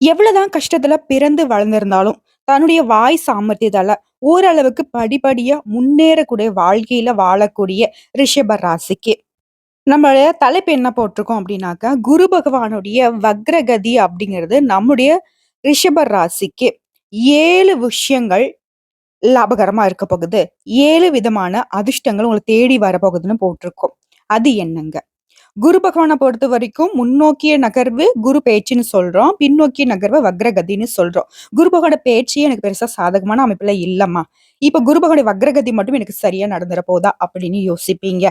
எவ்வளவுதான் கஷ்டத்துல பிறந்து வளர்ந்திருந்தாலும், தன்னுடைய வாய் சாமர்த்தியத்தால ஓரளவுக்கு படிப்படியா முன்னேறக்கூடிய வாழ்க்கையில வாழக்கூடிய ரிஷப ராசிக்கு, நம்மளுடைய தலைப்பு என்ன போட்டிருக்கோம் அப்படின்னாக்கா, குரு பகவானுடைய வக்ரகதி அப்படிங்கிறது நம்முடைய ரிஷப ராசிக்கு ஏழு விஷயங்கள் லாபகரமா இருக்க போகுது. ஏழு விதமான அதிர்ஷ்டங்கள் உங்களை தேடி வரப்போகுதுன்னு போட்டிருக்கோம். அது என்னங்க? குரு பொறுத்த வரைக்கும் முன்னோக்கிய நகர்வு குரு பேச்சுன்னு சொல்றோம். பின்னோக்கிய நகர்வு வக்ரகதின்னு சொல்றோம். குரு பகவானோட பேச்சே எனக்கு பெருசா சாதகமான அமைப்புல இல்லம்மா. இப்ப குரு பகவானுடைய வக்ரகதி மட்டும் எனக்கு சரியா நடந்துற போதா அப்படின்னு யோசிப்பீங்க.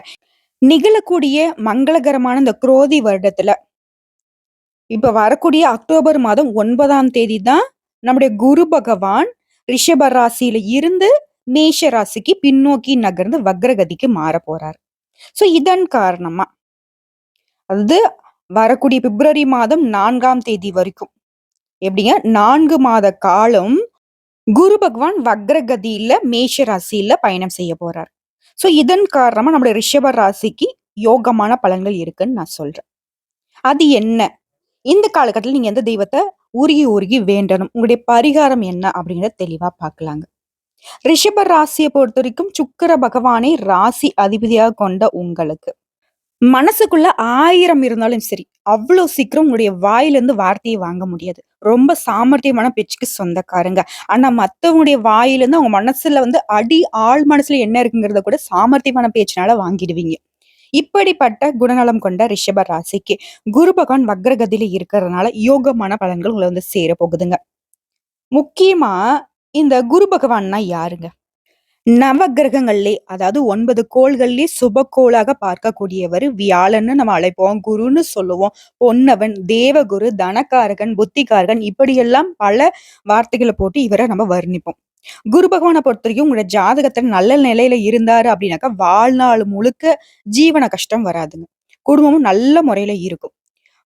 நிகழக்கூடிய மங்களகரமான இந்த குரோதி வருடத்துல இப்ப வரக்கூடிய அக்டோபர் மாதம் ஒன்பதாம் தேதி தான் நம்முடைய குரு பகவான் ரிஷப ராசியில இருந்து மேஷ ராசிக்கு பின்னோக்கி நகர்ந்து வக்ரகதிக்கு மாறப் போறார். சோ இதன் காரணமா அதாவது வரக்கூடிய பிப்ரவரி மாதம் நான்காம் தேதி வரைக்கும் எப்படிங்க நான்கு மாத காலம் குரு பகவான் வக்ரகதியில மேஷ ராசியில பயணம் செய்ய போறார். ஸோ இதன் காரணமா நம்முடைய ரிஷப ராசிக்கு யோகமான பலன்கள் இருக்குன்னு நான் சொல்றேன். அது என்ன? இந்த காலகட்டத்தில் நீங்க எந்த தெய்வத்தை உருகி உருகி வேண்டணும். உங்களுடைய பரிகாரம் என்ன அப்படிங்கிறத தெளிவா பார்க்கலாங்க. ரிஷப பொறுத்த வரைக்கும் சுக்கிர பகவானை ராசி அதிபதியாக கொண்ட உங்களுக்கு, மனசுக்குள்ள ஆயிரம் இருந்தாலும் சரி, அவ்வளோ சீக்கிரம் உங்களுடைய வாயிலிருந்து வார்த்தையை வாங்க முடியாது. ரொம்ப சாமர்த்தியமான பேச்சுக்கு சொந்தக்காரங்க. ஆனா மற்றவங்களுடைய வாயிலிருந்து அவங்க மனசுல வந்து அடி ஆழ் மனசுல என்ன இருக்குங்கிறத கூட சாமர்த்தியமான பேச்சினால வாங்கிடுவீங்க. இப்படிப்பட்ட குணநலம் கொண்ட ரிஷப ராசிக்கு குரு பகவான் வக்ரகதியில இருக்கிறதுனால யோகமான பலன்கள் உங்களை வந்து சேர போகுதுங்க. முக்கியமா இந்த குரு பகவான்னா யாருங்க? நவக்கிரகங்கள்லே அதாவது ஒன்பது கோள்கள்லயே சுபக்கோளாக பார்க்கக்கூடியவர் வியாழன்னு நம்ம அழைப்போம். குருன்னு சொல்லுவோம். பொன்னவன், தேவகுரு, தனக்காரகன் புத்திகாரகன் இப்படியெல்லாம் பல வார்த்தைகளை போட்டு இவரை நம்ம வர்ணிப்போம். குரு பகவான பொறுத்தவரைக்கும் உங்களோட ஜாதகத்துல நல்ல நிலையில இருந்தாரு அப்படின்னாக்கா, வாழ்நாள் முழுக்க ஜீவன கஷ்டம் வராதுங்க. குடும்பமும் நல்ல முறையில இருக்கும்.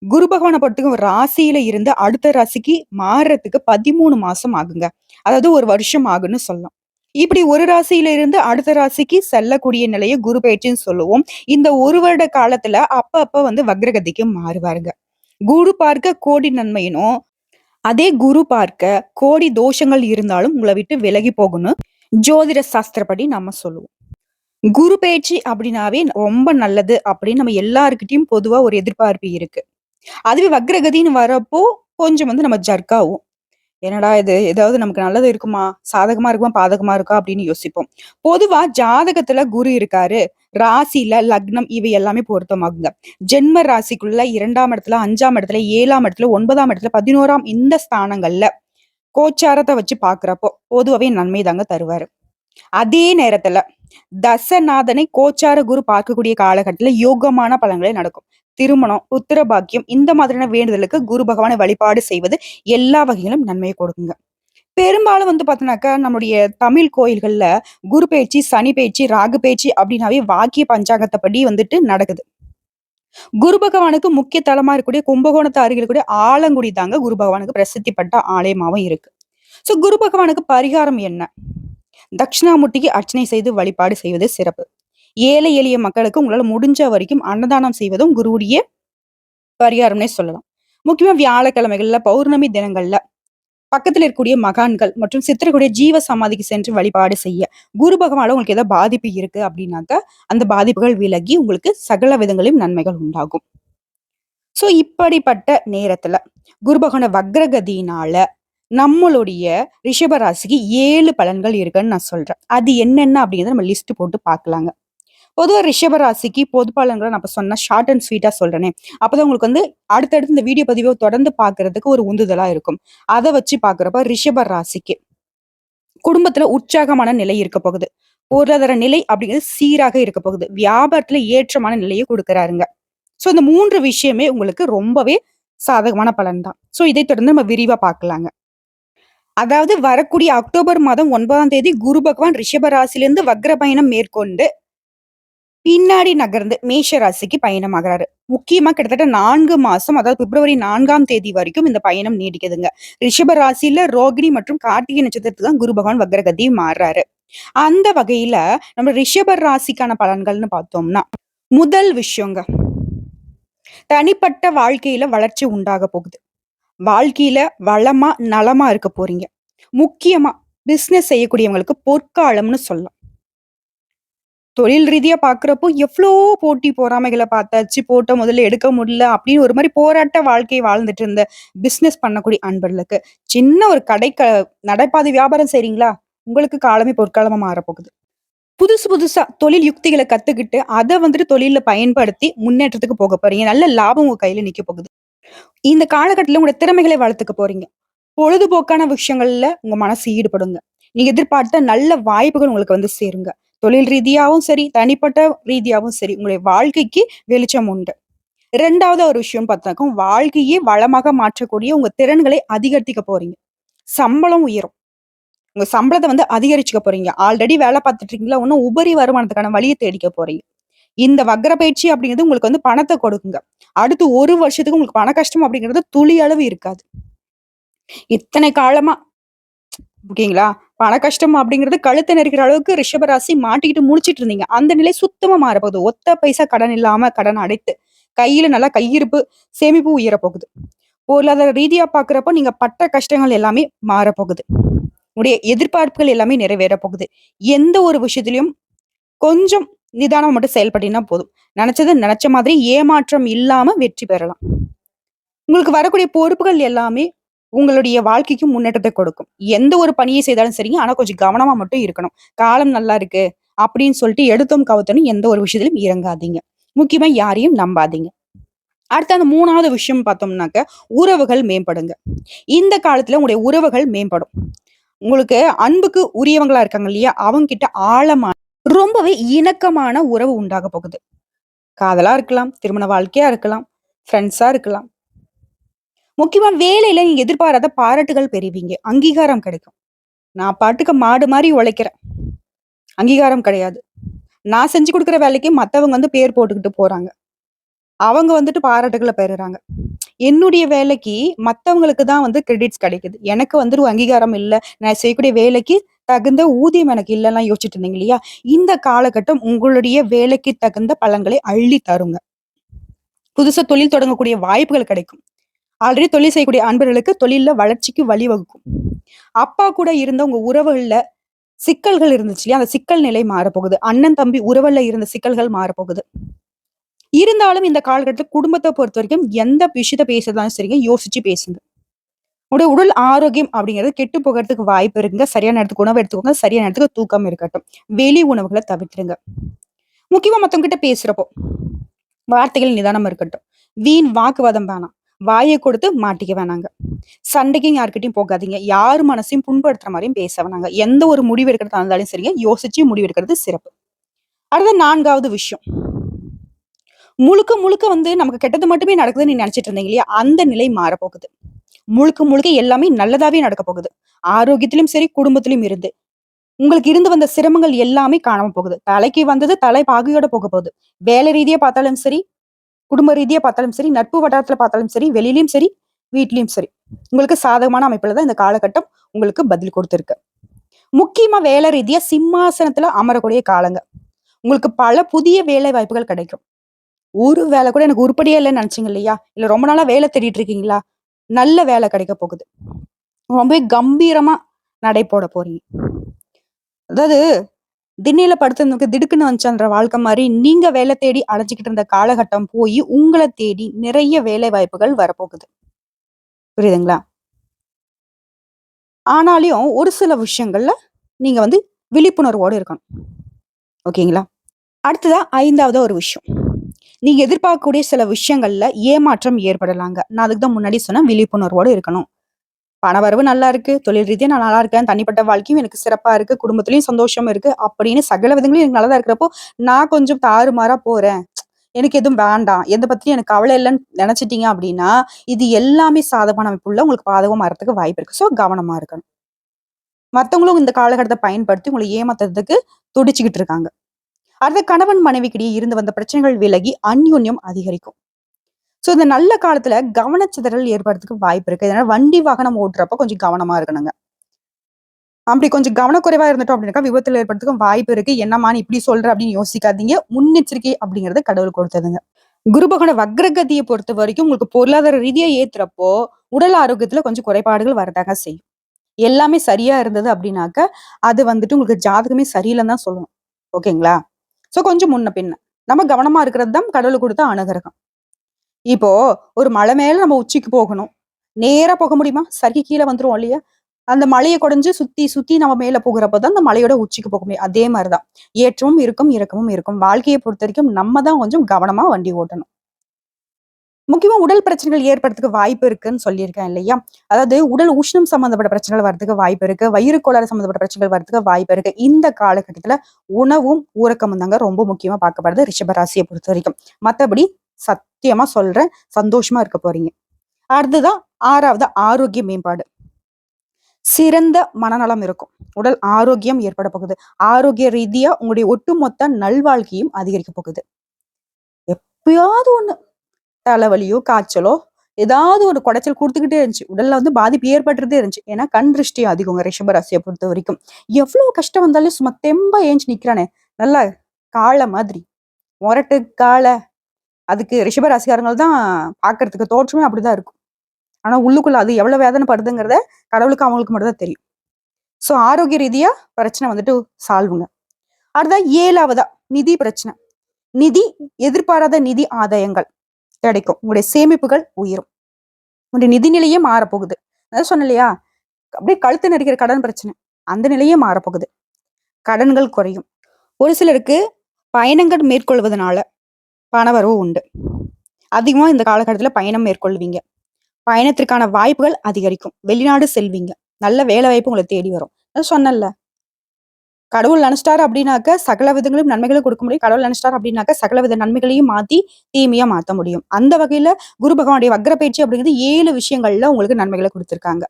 குரு பகவானை பொறுத்தவரைக்கும் ராசியில இருந்து அடுத்த ராசிக்கு மாறுறதுக்கு 13 மாசம் ஆகுங்க. அதாவது ஒரு வருஷம் ஆகுன்னு சொல்லலாம். இப்படி ஒரு ராசியில இருந்து அடுத்த ராசிக்கு செல்லக்கூடிய நிலையை குரு பயிற்சின்னு சொல்லுவோம். இந்த ஒரு வருட காலத்துல அப்ப அப்ப வந்து வக்ரகதிக்கு மாறுவாருங்க. குரு பார்க்க கோடி நன்மையினும், அதே குரு பார்க்க கோடி தோஷங்கள் இருந்தாலும் உங்களை விட்டு விலகி போகணும் ஜோதிட சாஸ்திரப்படி நம்ம சொல்லுவோம். குரு பயிற்சி அப்படின்னாவே ரொம்ப நல்லது அப்படின்னு நம்ம எல்லாருக்கிட்டையும் பொதுவா ஒரு எதிர்பார்ப்பு இருக்கு. அதுவே வக்ரகதின்னு வரப்போ கொஞ்சம் வந்து நம்ம ஜர்க் என்னடா இது! ஏதாவது நமக்கு நல்லது இருக்குமா? சாதகமா இருக்குமா? பாதகமா இருக்கா? அப்படின்னு யோசிப்போம். பொதுவா ஜாதகத்துல குரு இருக்காரு. ராசியில லக்னம் இவை எல்லாமே பொருத்தமாகுங்க. ஜென்ம ராசிக்குள்ள இரண்டாம் இடத்துல, அஞ்சாம் இடத்துல, ஏழாம் இடத்துல, ஒன்பதாம் இடத்துல, 11ஆம் இந்த ஸ்தானங்கள்ல கோச்சாரத்தை வச்சு பாக்குறப்போ பொதுவாவே நன்மை தாங்க தருவாரு. அதே நேரத்துல தசநாதனை கோச்சார குரு பார்க்கக்கூடிய காலகட்டத்துல யோகமான பலன்களே நடக்கும். திருமணம், உத்திரபாக்கியம் இந்த மாதிரியான வேண்டுதலுக்கு குரு பகவானை வழிபாடு செய்வது எல்லா வகையிலும் நன்மையை கொடுக்குங்க. பெரும்பாலும் வந்து பார்த்தோன்னாக்கா நம்முடைய தமிழ் கோயில்கள்ல குரு பெயர்ச்சி, சனி பேச்சு ராகு பேச்சு அப்படின்னாவே வாக்கிய பஞ்சாங்கத்தப்படி வந்துட்டு நடக்குது. குரு பகவானுக்கு முக்கிய தலமா இருக்கக்கூடிய கும்பகோணத்து அருகில் கூடிய ஆலங்குடி தாங்க குரு பகவானுக்கு பிரசித்தி பெற்ற ஆலயமாவும் இருக்கு. சோ குரு பகவானுக்கு பரிகாரம் என்ன? தட்சிணாமூர்த்திக்கு அர்ச்சனை செய்து வழிபாடு செய்வது சிறப்பு. ஏழை எளிய மக்களுக்கு உங்களால் முடிஞ்ச வரைக்கும் அன்னதானம் செய்வதும் குருவுடைய பரிகாரம்னே சொல்லலாம். முக்கியமாக வியாழக்கிழமைகள்ல, பௌர்ணமி தினங்கள்ல பக்கத்தில் இருக்கக்கூடிய மகான்கள் மற்றும் சித்திரக்கூடிய ஜீவ சமாதிக்கு சென்று வழிபாடு செய்ய, குரு பகவானால உங்களுக்கு ஏதாவது பாதிப்பு இருக்கு அப்படின்னாக்கா, அந்த பாதிப்புகள் விலகி உங்களுக்கு சகல விதங்களையும் நன்மைகள் உண்டாகும். ஸோ இப்படிப்பட்ட நேரத்துல குரு பகவான வக்ரகதியினால நம்மளுடைய ரிஷபராசிக்கு ஏழு பலன்கள் இருக்குன்னு நான் சொல்றேன். அது என்னென்ன அப்படிங்கிறத நம்ம லிஸ்ட் போட்டு பார்க்கலாங்க. பொதுவாக ரிஷபராசிக்கு பொது பலன்களை நான் சொன்னால் ஷார்ட் அண்ட் ஸ்வீட்டாக சொல்றேனே. அப்போதான் உங்களுக்கு வந்து அடுத்தடுத்து இந்த வீடியோ பதிவை தொடர்ந்து பார்க்கறதுக்கு ஒரு உந்துதலாக இருக்கும். அதை வச்சு பார்க்குறப்ப ரிஷப ராசிக்கு குடும்பத்துல உற்சாகமான நிலை இருக்க போகுது. பொருளாதார நிலை அப்படிங்கிறது சீராக இருக்க போகுது. வியாபாரத்துல ஏற்றமான நிலையை கொடுக்குறாருங்க ஸோ இந்த மூன்று விஷயமே உங்களுக்கு ரொம்பவே சாதகமான பலன் தான். ஸோ இதை தொடர்ந்து நம்ம விரிவா பார்க்கலாங்க. அதாவது வரக்கூடிய அக்டோபர் மாதம் ஒன்பதாம் தேதி குரு பகவான் ரிஷப ராசியிலிருந்து வக்ர பயணம் மேற்கொண்டு பின்னாடி நகர்ந்து மேஷ ராசிக்கு பயணமாகிறாரு முக்கியமா கிட்டத்தட்ட நான்கு மாசம் அதாவது பிப்ரவரி நான்காம் தேதி வரைக்கும் இந்த பயணம் நீடிக்குதுங்க. ரிஷப ராசியில ரோகிணி மற்றும் கார்த்திகை நட்சத்திரத்துக்கு தான் குரு பகவான் வக்ரகதி மாறுறாரு. அந்த வகையில நம்ம ரிஷப ராசிக்கான பலன்கள்னு பார்த்தோம்னா, முதல் விஷயங்க. தனிப்பட்ட வாழ்க்கையில வளர்ச்சி உண்டாக போகுது. வாழ்க்கையில வளமா, நலமா இருக்க போறீங்க. முக்கியமா பிசினஸ் செய்யக்கூடியவங்களுக்கு பொற்காலம்னு சொல்லலாம். தொழில் ரீதியா பாக்குறப்போ எவ்ளோ போட்டி பொறாமைகளை பார்த்தாச்சு. போட்ட முதல்ல எடுக்க முடியல அப்படின்னு ஒரு மாதிரி போராட்ட வாழ்க்கை வாழ்ந்துட்டு இருந்த பிசினஸ் பண்ணக்கூடிய அன்பர்களுக்கு, சின்ன ஒரு கடை க நடைபாதை வியாபாரம் செய்றீங்களா? உங்களுக்கு காலமே பொற்காலமா மாறப்போகுது. புதுசு புதுசா தொழில் யுக்திகளை கத்துக்கிட்டு, அதை வந்துட்டு தொழில பயன்படுத்தி முன்னேற்றத்துக்கு போக போறீங்க. நல்ல லாபம் உங்க கையில நிக்க போகுது. இந்த காலகட்டத்தில் உங்களோட திறமைகளை வளர்த்துக்க போறீங்க. பொழுதுபோக்கான விஷயங்கள்ல உங்க மனசு ஈடுபடுங்க. நீங்க எதிர்பார்த்த நல்ல வாய்ப்புகள் உங்களுக்கு வந்து சேருங்க. தொழில் ரீதியாவும் சரி, தனிப்பட்ட ரீதியாவும் சரி, உங்களுடைய வாழ்க்கைக்கு வெளிச்சம் உண்டு. ரெண்டாவது ஒரு விஷயம் பார்த்தாக்கும் வாழ்க்கையே வளமாக மாற்றக்கூடிய உங்க திறன்களை அதிகரித்துக்க போறீங்க. சம்பளம் உயரும். உங்க சம்பளத்தை வந்து அதிகரிச்சுக்க போறீங்க. ஆல்ரெடி வேலை பார்த்துட்டு இருக்கீங்களா? ஒன்றும் உபரி வருமானத்துக்கான வழியை தேடிக்க போறீங்க. இந்த வக்ர பயிற்சி அப்படிங்கிறது உங்களுக்கு வந்து பணத்தை கொடுக்குங்க. அடுத்து ஒரு வருஷத்துக்கு உங்களுக்கு பண கஷ்டம் அப்படிங்கிறது துளி அளவு இருக்காது. இத்தனை காலமா ஓகேங்களா? பண கஷ்டம் அப்படிங்கிறது கழுத்த நெரிக்கிற அளவுக்கு ரிஷபராசி மாட்டிக்கிட்டு முடிச்சிட்டு இருந்தீங்க. அந்த நிலை சுத்தமா மாறப்போகுது. ஒத்த பைசா கடன் இல்லாம கடன் அடைத்து, கையில நல்லா கையிருப்பு, சேமிப்பு உயரப் போகுது. பொருளாதார ரீதியா பாக்குறப்போ நீங்க பட்ட கஷ்டங்கள் எல்லாமே மாறப்போகுது. உடைய எதிர்பார்ப்புகள் எல்லாமே நிறைவேறப் போகுது. எந்த ஒரு விஷயத்திலையும் கொஞ்சம் நிதானமா மட்டும் செயல்பட்டினா போதும். நினைச்சது நினைச்ச மாதிரி ஏமாற்றம் இல்லாம வெற்றி பெறலாம். உங்களுக்கு வரக்கூடிய பொறுப்புகள் எல்லாமே உங்களுடைய வாழ்க்கைக்கு முன்னேற்றத்தை கொடுக்கும். எந்த ஒரு பணியை செய்தாலும் சரிங்க, ஆனா கொஞ்சம் கவனமா மட்டும் இருக்கணும். காலம் நல்லா இருக்கு அப்படின்னு சொல்லிட்டு எடுத்தோம் கவுத்தோம்ன்னு எந்த ஒரு விஷயத்திலும் இறங்காதீங்க. முக்கியமா யாரையும் நம்பாதீங்க. அடுத்து அந்த மூணாவது விஷயம் பார்த்தோம்னாக்க, உறவுகள் மேம்படுங்க. இந்த காலத்துல உங்களுடைய உறவுகள் மேம்படும். உங்களுக்கு அன்புக்கு உரியவங்களா இருக்காங்க இல்லையா? அவங்க கிட்ட ஆழமா ரொம்பவே இணக்கமான உறவு உண்டாக போகுது. காதலா இருக்கலாம், திருமண வாழ்க்கையா இருக்கலாம், ஃப்ரெண்ட்ஸா இருக்கலாம். முக்கியமா வேலையில நீங்க எதிர்பாராத பாராட்டுகள் பெறுவீங்க. அங்கீகாரம் கிடைக்கும். நான் பாட்டுக்கு மாடு மாதிரி உழைக்கிறேன். அங்கீகாரம் கிடையாது. நான் செஞ்சு கொடுக்குற வேலைக்கு மற்றவங்க வந்து பேர் போட்டுக்கிட்டு போறாங்க. அவங்க வந்துட்டு பாராட்டுகளை பெறுறாங்க. என்னுடைய வேலைக்கு மற்றவங்களுக்கு தான் வந்து கிரெடிட்ஸ் கிடைக்குது. எனக்கு வந்துட்டு அங்கீகாரம் இல்லை நான் செய்யக்கூடிய வேலைக்கு தகுந்த ஊதியம் எனக்கு இல்லலாம் யோசிச்சுட்டு இருந்தீங்க இல்லையா? இந்த காலகட்டம் உங்களுடைய வேலைக்கு தகுந்த பலன்களை அள்ளி தருங்க. புதுசா தொழில் தொடங்கக்கூடிய வாய்ப்புகள் கிடைக்கும். ஆல்ரெடி தொழில் செய்யக்கூடிய அன்பர்களுக்கு தொழில்ல வளர்ச்சிக்கு வழிவகுக்கும். அப்பா கூட இருந்த உங்க உறவுகளில் சிக்கல்கள் இருந்துச்சு இல்லையா? அந்த சிக்கல் நிலை மாறப்போகுது. அண்ணன், தம்பி உறவுல இருந்த சிக்கல்கள் மாறப்போகுது. இருந்தாலும் இந்த காலகட்டத்துக்கு குடும்பத்தை பொறுத்த வரைக்கும் எந்த விஷயத்த பேசுறதாலும் சரிங்க, யோசிச்சு பேசுங்க. உடைய உடல் ஆரோக்கியம் அப்படிங்கிறது கெட்டு போகறதுக்கு வாய்ப்பு இருக்குங்க. சரியான நேரத்துக்கு உணவு எடுத்துக்கோங்க. சரியான நேரத்துக்கு தூக்கம் இருக்கட்டும். வெளி உணவுகளை தவிர்த்துருங்க. முக்கியமா மத்தவங்க கிட்ட பேசுறப்போ, வார்த்தைகள் நிதானம் இருக்கட்டும். வீண் வாக்குவாதம் வேணாம். வாயை கொடுத்து மாட்டிக்க வேணாங்க. சண்டைக்கும் யார்கிட்டயும் போகாதீங்க. யார் மனசையும் புண்படுத்துற மாதிரியும் பேச வேணாங்க. எந்த ஒரு முடிவு எடுக்கிறதா இருந்தாலும் சரிங்க, யோசிச்சு முடிவு எடுக்கிறது சிறப்பு. அடுத்து நான்காவது விஷயம். முழுக்க முழுக்க வந்து நமக்கு கெட்டது மட்டுமே நடக்குதுன்னு நினைச்சிட்டு இருந்தீங்க இல்லையா? அந்த நிலை மாறப்போகுது. முழுக்க முழுக்க எல்லாமே நல்லதாவே நடக்க போகுது. ஆரோக்கியத்திலும் சரி, குடும்பத்திலும் இருந்து. உங்களுக்கு இருந்து வந்த சிரமங்கள் எல்லாமே காணாம போகுது. தலைக்கு வந்தது தலை பாகையோட போக போகுது. வேலை ரீதியா பார்த்தாலும் சரி, குடும்ப ரீதியாக பார்த்தாலும் சரி, நட்பு வட்டாரத்தில் பார்த்தாலும் சரி, வெளியிலையும் சரி, வீட்லேயும் சரி. உங்களுக்கு சாதகமான அமைப்பில் தான் இந்த காலகட்டம் உங்களுக்கு பதில் கொடுத்துருக்கு முக்கியமாக வேலை ரீதியாக சிம்மாசனத்தில் அமரக்கூடிய காலங்க. உங்களுக்கு பல புதிய வேலை வாய்ப்புகள் கிடைக்கும். ஒரு வேலை கூட எனக்கு உருப்படியே இல்லைன்னு நினச்சிங்க இல்லையா? இல்லை ரொம்ப நாளாக வேலை தேடிட்டு இருக்கீங்களா? நல்ல வேலை கிடைக்கப் போகுது. ரொம்பவே கம்பீரமாக நடை போட போறீங்க. அதாவது திண்ணையில படுத்திருந்தவங்க திடுக்குன்னு வந்துச்சான்ற வாழ்க்கை மாதிரி நீங்க வேலை தேடி அலைஞ்சிக்கிட்டு இருந்த காலகட்டம் போய் உங்கள தேடி நிறைய வேலை வாய்ப்புகள் வரப்போகுது. புரியுதுங்களா? ஆனாலும் ஒரு சில விஷயங்கள்ல நீங்க வந்து விழிப்புணர்வோட இருக்கணும். ஓகேங்களா? அடுத்ததா ஐந்தாவது ஒரு விஷயம். நீங்க எதிர்பார்க்கக்கூடிய சில விஷயங்கள்ல ஏமாற்றம் ஏற்படலாங்க. நான் அதுக்கு தான் முன்னாடி சொன்னேன் விழிப்புணர்வோடு இருக்கணும். பணவரவு நல்லா இருக்கு. தொழில் ரீதியாக நான் நல்லா இருக்கேன். தனிப்பட்ட வாழ்க்கையும் எனக்கு சிறப்பாக இருக்கு. குடும்பத்துலையும் சந்தோஷம் இருக்கு. அப்படின்னு சகல விதங்களும் எனக்கு நல்லதா இருக்கிறப்போ, நான் கொஞ்சம் தாறுமாறா போறேன். எனக்கு எதுவும் வேண்டாம். எதை பத்தியும் எனக்கு கவலை இல்லைன்னு நினைச்சிட்டீங்க அப்படின்னா, இது எல்லாமே சாதகமான அமைப்புள்ள உங்களுக்கு பாதகமாக மாறதுக்கு வாய்ப்பு இருக்கு. ஸோ கவனமா இருக்கணும். மற்றவங்களும் இந்த காலகட்டத்தை பயன்படுத்தி உங்களை ஏமாத்துறதுக்கு துடிச்சுக்கிட்டு இருக்காங்க. அடுத்த கணவன் மனைவிக்கிடையே இருந்து வந்த பிரச்சனைகள் விலகி அந்யோன்யம் அதிகரிக்கும். ஸோ இந்த நல்ல காலத்துல கவனச்சிதறல் ஏற்படுறதுக்கு வாய்ப்பு இருக்கு. இதனால வண்டி வாகனம் ஓட்டுறப்ப கொஞ்சம் கவனமா இருக்கணுங்க. அப்படி கொஞ்சம் கவனக்குறைவா இருந்துட்டோம் அப்படின்னாக்கா, விபத்துல ஏற்படுறதுக்கும் வாய்ப்பு இருக்கு. என்னம்மா நீ இப்படி சொல்ற அப்படின்னு யோசிக்காதீங்க. முன்னெச்சரிக்கை அப்படிங்கறத கடவுள் கொடுத்ததுங்க. குருபகன வக்ரகதியை பொறுத்த வரைக்கும் உங்களுக்கு பொருளாதார ரீதியா ஏத்துறப்போ, உடல் ஆரோக்கியத்துல கொஞ்சம் குறைபாடுகள் வரதாக செய்யும் எல்லாமே சரியா இருந்தது அப்படின்னாக்க அது வந்துட்டு உங்களுக்கு ஜாதகமே சரியில்லைன்னு தான் சொல்லணும் ஓகேங்களா ஸோ கொஞ்சம் முன்ன பின்ன நம்ம கவனமா இருக்கிறது தான் கடவுள் கொடுத்த அனுகிரகம் இப்போ ஒரு மலை மேல நம்ம உச்சிக்கு போகணும். நேரா போக முடியுமா? சரி கீழே வந்துருவோம் இல்லையா? அந்த மலையை குடைஞ்சு சுத்தி சுத்தி நம்ம மேல போகிறப்ப தான் அந்த மலையோட உச்சிக்கு போக முடியும். அதே மாதிரிதான். ஏற்றமும் இருக்கும் இறக்கமும் இருக்கும். வாழ்க்கையை பொறுத்த வரைக்கும் நம்ம தான் கொஞ்சம் கவனமா வண்டி ஓட்டணும். முக்கியமா உடல் பிரச்சனைகள் ஏற்படுறதுக்கு வாய்ப்பு இருக்குன்னு சொல்லியிருக்கேன் இல்லையா? அதாவது உடல் உஷ்ணம் சம்பந்தப்பட்ட பிரச்சனைகள் வரதுக்கு வாய்ப்பு இருக்கு. வயிறு கோளாறு சம்பந்தப்பட்ட பிரச்சனைகள் வரதுக்கு வாய்ப்பு இருக்கு. இந்த காலகட்டத்துல உணவும் ஊரக்கமும் தாங்க ரொம்ப முக்கியமா பார்க்கப்படுது ரிஷபராசியை பொறுத்த வரைக்கும். மற்றபடி சத் சத்தியமா சொல்றேன் சந்தோஷமா இருக்க போறீங்க. அடுத்ததான் ஆறாவது ஆரோக்கிய மேம்பாடு. சிறந்த மனநலம் இருக்கும். உடல் ஆரோக்கியம் ஏற்பட போகுது. ஆரோக்கிய ரீதியா உங்களுடைய ஒட்டுமொத்த நல்வாழ்க்கையும் அதிகரிக்க போகுது. எப்பயாவது ஒண்ணு தலைவலியோ காய்ச்சலோ ஏதாவது ஒரு குடைச்சல் கொடுத்துக்கிட்டே இருந்துச்சு. உடல்ல வந்து பாதிப்பு ஏற்பட்டுட்டே இருந்துச்சு. ஏன்னா கண் திருஷ்டி அதிகங்க ரிஷபராசியை பொறுத்த வரைக்கும். எவ்வளவு கஷ்டம் வந்தாலும் சும்மா தெம்பா ஏஞ்சி நிக்கிறானே. நல்லா காளை மாதிரி முரட்டு காளை அதுக்கு ரிஷபராசிக்காரங்கள் தான் பார்க்கறதுக்கு தோற்றமே அப்படிதான் இருக்கும். ஆனா உள்ளுக்குள்ள அது எவ்வளவு வேதனை படுதுங்கிறத கடவுளுக்கு அவங்களுக்கு மட்டும் தான் தெரியும். ஸோ ஆரோக்கிய ரீதியா பிரச்சனை வந்துட்டு சால்வுங்க. அடுத்தா ஏழாவதா நிதி பிரச்சனை. நிதி எதிர்பாராத நிதி ஆதாயங்கள் கிடைக்கும். உங்களுடைய சேமிப்புகள் உயரும். உங்களுடைய நிதி நிலையே மாறப்போகுது. அதான் சொன்னேன் இல்லையா? அப்படியே கழுத்து நடிக்கிற கடன் பிரச்சனை. அந்த நிலையே மாறப்போகுது. கடன்கள் குறையும். ஒரு சிலருக்கு பயணங்கள் மேற்கொள்வதனால பணவரவு உண்டு. அதிகமாக இந்த காலகட்டத்தில் பயணம் மேற்கொள்வீங்க. பயணத்திற்கான வாய்ப்புகள் அதிகரிக்கும். வெளிநாடு செல்வீங்க. நல்ல வேலை வாய்ப்பு உங்களை தேடி வரும். நான் சொன்னேன்ல. கடவுள் நினைச்சிட்டாரு அப்படின்னாக்க சகல விதங்களும் நன்மைகளும் கொடுக்க முடியும். கடவுள் நினைச்சிட்டாரு அப்படின்னாக்க சகல வித நன்மைகளையும் மாத்தி தீமையா மாற்ற முடியும். அந்த வகையில குரு பகவானுடைய வக்ர பயிற்சி அப்படிங்கிறது ஏழு விஷயங்கள்ல உங்களுக்கு நன்மைகளை கொடுத்துருக்காங்க.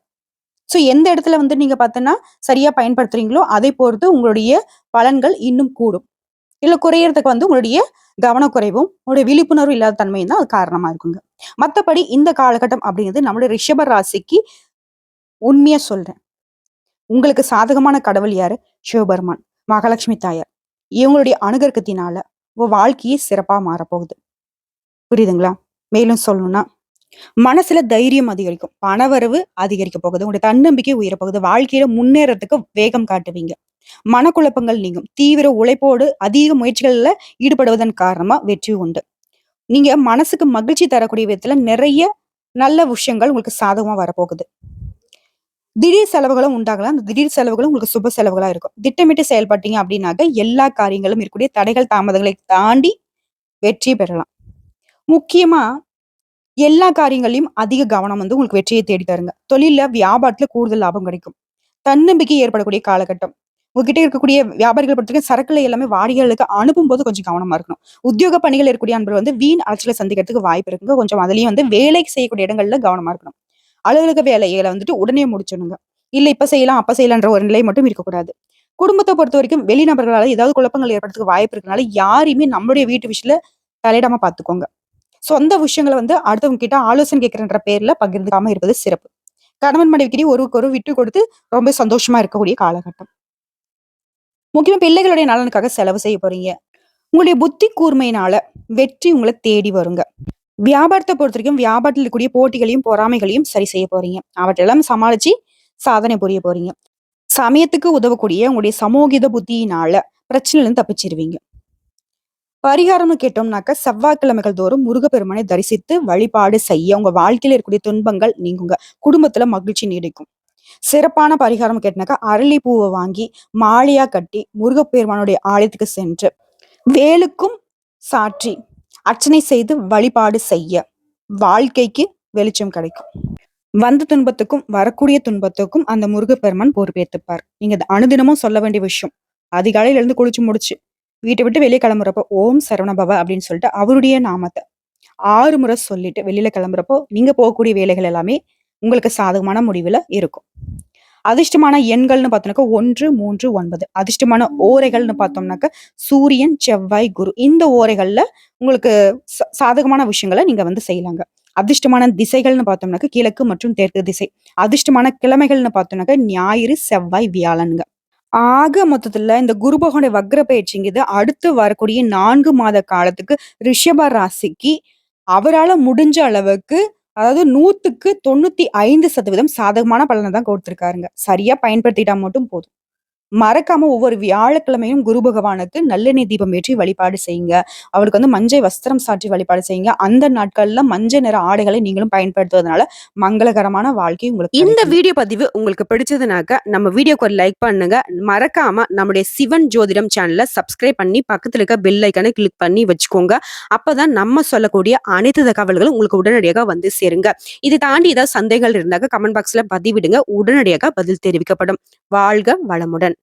ஸோ எந்த இடத்துல வந்து நீங்க பார்த்தோன்னா சரியா பயன்படுத்துறீங்களோ அதை பொறுத்து உங்களுடைய பலன்கள் இன்னும் கூடும். இல்லை குறையறதுக்கு வந்து உங்களுடைய கவனக்குறைவும் உங்களுடைய விழிப்புணர்வு இல்லாத தன்மையும் தான் அது காரணமா இருக்குங்க. மற்றபடி இந்த காலகட்டம் அப்படிங்கிறது நம்மளுடைய ரிஷப ராசிக்கு உண்மையா சொல்றேன். உங்களுக்கு சாதகமான கடவுள் யாரு? சிவபெருமான் மகாலட்சுமி தாயார். இவங்களுடைய அனுகிரகத்தினால உங்க வாழ்க்கையே சிறப்பா மாறப்போகுது. புரியுதுங்களா? மேலும் சொல்லணும்னா மனசுல தைரியம் அதிகரிக்கும் பணவரவு அதிகரிக்க போகுது உங்களுடைய தன்னம்பிக்கை உயர போகுது வாழ்க்கையில முன்னேறதுக்கு வேகம் காட்டுவீங்க. மனக்குழப்பங்கள் நீங்கும். தீவிர உழைப்போடு அதிக முயற்சிகள்ல ஈடுபடுவதன் காரணமா வெற்றி உண்டு. நீங்க மனசுக்கு மகிழ்ச்சி தரக்கூடிய விதத்துல நிறைய நல்ல விஷயங்கள் உங்களுக்கு சாதகமா வரப்போகுது. திடீர் செலவுகளும் உண்டாகலாம். அந்த திடீர் செலவுகளும் உங்களுக்கு சுப செலவுகளா இருக்கும். திட்டமிட்டு செயல்பட்டீங்க அப்படின்னாக்க எல்லா காரியங்களும் இருக்கக்கூடிய தடைகள் தாமதங்களை தாண்டி வெற்றி பெறலாம். முக்கியமா எல்லா காரியங்களையும் அதிக கவனம் வந்து உங்களுக்கு வெற்றியை தேடி தருங்க. தொழில வியாபாரத்துல கூடுதல் லாபம் கிடைக்கும். தன்னம்பிக்கை ஏற்படக்கூடிய காலகட்டம். உங்ககிட்ட இருக்கக்கூடிய வியாபாரிகள் பொறுத்தவரைக்கும் சரக்குல எல்லாமே வாடிகளுக்கு அனுப்பும் போது கொஞ்சம் கவனமா இருக்கணும். உத்தியோக பணிகள் இருக்கக்கூடிய அன்பர் வந்து வீண் அலைச்சலை சந்திக்கிறதுக்கு வாய்ப்பு இருக்குங்க. கொஞ்சம் அதுலயும் வந்து வேலை செய்யக்கூடிய இடங்கள்ல கவனமா இருக்கணும். அலுவலக வேலைகளை வந்துட்டு உடனே முடிச்சிடுங்க இல்ல இப்ப செய்யலாம் அப்ப செய்யலான்ற ஒரு நிலை மட்டும் இருக்கக்கூடாது. குடும்பத்தை பொறுத்த வரைக்கும் வெளிநபர்களால ஏதாவது குழப்பங்கள் ஏற்படுறதுக்கு வாய்ப்பு இருக்கனால யாரையுமே நம்மளுடைய வீட்டு விஷயத்துல தலையிடாம பாத்துக்கோங்க. சொந்த விஷயங்களை வந்து அடுத்தவங்க கிட்ட ஆலோசனை கேட்கிறன்ற பேர்ல பகிர்ந்துக்காம இருப்பது சிறப்பு. கணவன் மனைவிக்கிட்டே ஒருவருக்கு ஒரு விட்டு கொடுத்து ரொம்ப சந்தோஷமா இருக்கக்கூடிய காலகட்டம். முக்கியமா பிள்ளைகளுடைய நலனுக்காக செலவு செய்ய போறீங்க. உங்களுடைய புத்தி கூர்மையினால வெற்றி உங்களை தேடி வருங்க. வியாபாரத்தை பொறுத்த வரைக்கும் வியாபாரத்தில் இருக்கக்கூடிய போட்டிகளையும் பொறாமைகளையும் சரி செய்ய போறீங்க. அவற்றெல்லாம் சமாளிச்சு சாதனை புரிய போறீங்க. சமயத்துக்கு உதவக்கூடிய உங்களுடைய சமூகித புத்தியினால பிரச்சனையிலிருந்து தப்பிச்சிருவீங்க. பரிகாரம்னு கேட்டோம்னாக்க செவ்வாய்க்கிழமைகள் தோறும் முருகப்பெருமானை தரிசித்து வழிபாடு செய்ய உங்க வாழ்க்கையில இருக்கக்கூடிய துன்பங்கள் நீங்குங்க. குடும்பத்துல மகிழ்ச்சி நீடிக்கும். சிறப்பான பரிகாரம் கேட்டினாக்கா அரளி பூவை வாங்கி மாலையா கட்டி முருகப்பெருமானுடைய ஆலயத்துக்கு சென்று வேலுக்கும் சாற்றி அர்ச்சனை செய்து வழிபாடு செய்ய வாழ்க்கைக்கு வெளிச்சம் கிடைக்கும். வந்த துன்பத்துக்கும் வரக்கூடிய துன்பத்துக்கும் அந்த முருகப்பெருமான் பொறுப்பேற்றுப்பார் நீங்க அனுதினமும் சொல்ல வேண்டிய விஷயம். அதிகாலையில இருந்து குளிச்சு முடிச்சு வீட்டை விட்டு வெளியே கிளம்புறப்போ ஓம் சரவணபவ அப்படின்னு சொல்லிட்டு அவருடைய நாமத்தை ஆறு முறை சொல்லிட்டு வெளியில கிளம்புறப்போ நீங்க போகக்கூடிய வேலைகள் எல்லாமே உங்களுக்கு சாதகமான முடிவில் இருக்கும். அதிர்ஷ்டமான எண்கள்னு பார்த்தோம்னாக்கா ஒன்று மூன்று ஒன்பது. அதிர்ஷ்டமான ஓரைகள்னு பார்த்தோம்னாக்க சூரியன் செவ்வாய் குரு. இந்த ஓரைகள்ல உங்களுக்கு ச- சாதகமான விஷயங்களை நீங்க வந்து செய்யலாங்க. அதிர்ஷ்டமான திசைகள்னு பார்த்தோம்னாக்க கிழக்கு மற்றும் தெற்கு திசை. அதிர்ஷ்டமான கிழமைகள்னு பார்த்தோம்னாக்க ஞாயிறு செவ்வாய் வியாழனுங்க. ஆக மொத்தத்துல இந்த குரு பகவானுடைய வக்ர பயிற்சிங்கிறது அடுத்து வரக்கூடிய நான்கு மாத காலத்துக்கு ரிஷப ராசிக்கு அவரால் முடிஞ்ச அளவுக்கு அதாவது 100க்கு 95% சாதகமான பலனை தான் கொடுத்துருக்காருங்க சரியா பயன்படுத்திட்டா மட்டும் போதும். மறக்காம ஒவ்வொரு வியாழக்கிழமையும் குரு பகவானுக்கு நல்லெண்ணெய் தீபம் ஏற்றி வழிபாடு செய்யுங்க. அவருக்கு வந்து மஞ்சள் வஸ்திரம் சாற்றி வழிபாடு செய்யுங்க. அந்த நாட்கள்ல மஞ்சள் நிற ஆடைகளை நீங்களும் பயன்படுத்துவதனால மங்களகரமான வாழ்க்கை உங்களுக்கு இந்த. வீடியோ பதிவு உங்களுக்கு பிடிச்சதுனாக்க நம்ம வீடியோக்கு ஒரு லைக் பண்ணுங்க. மறக்காம நம்முடைய சிவன் ஜோதிடம் சேனல சப்ஸ்கிரைப் பண்ணி பக்கத்துல இருக்க பெல் ஐகானை கிளிக் பண்ணி வச்சுக்கோங்க. அப்பதான் நம்ம சொல்லக்கூடிய அனைத்து தகவல்களும் உங்களுக்கு உடனடியாக வந்து சேருங்க. இதை தாண்டி ஏதாவது சந்தேகங்கள் இருந்தாக்க கமெண்ட் பாக்ஸ்ல பதிவிடுங்க. உடனடியாக பதில் தெரிவிக்கப்படும். வாழ்க வளமுடன்.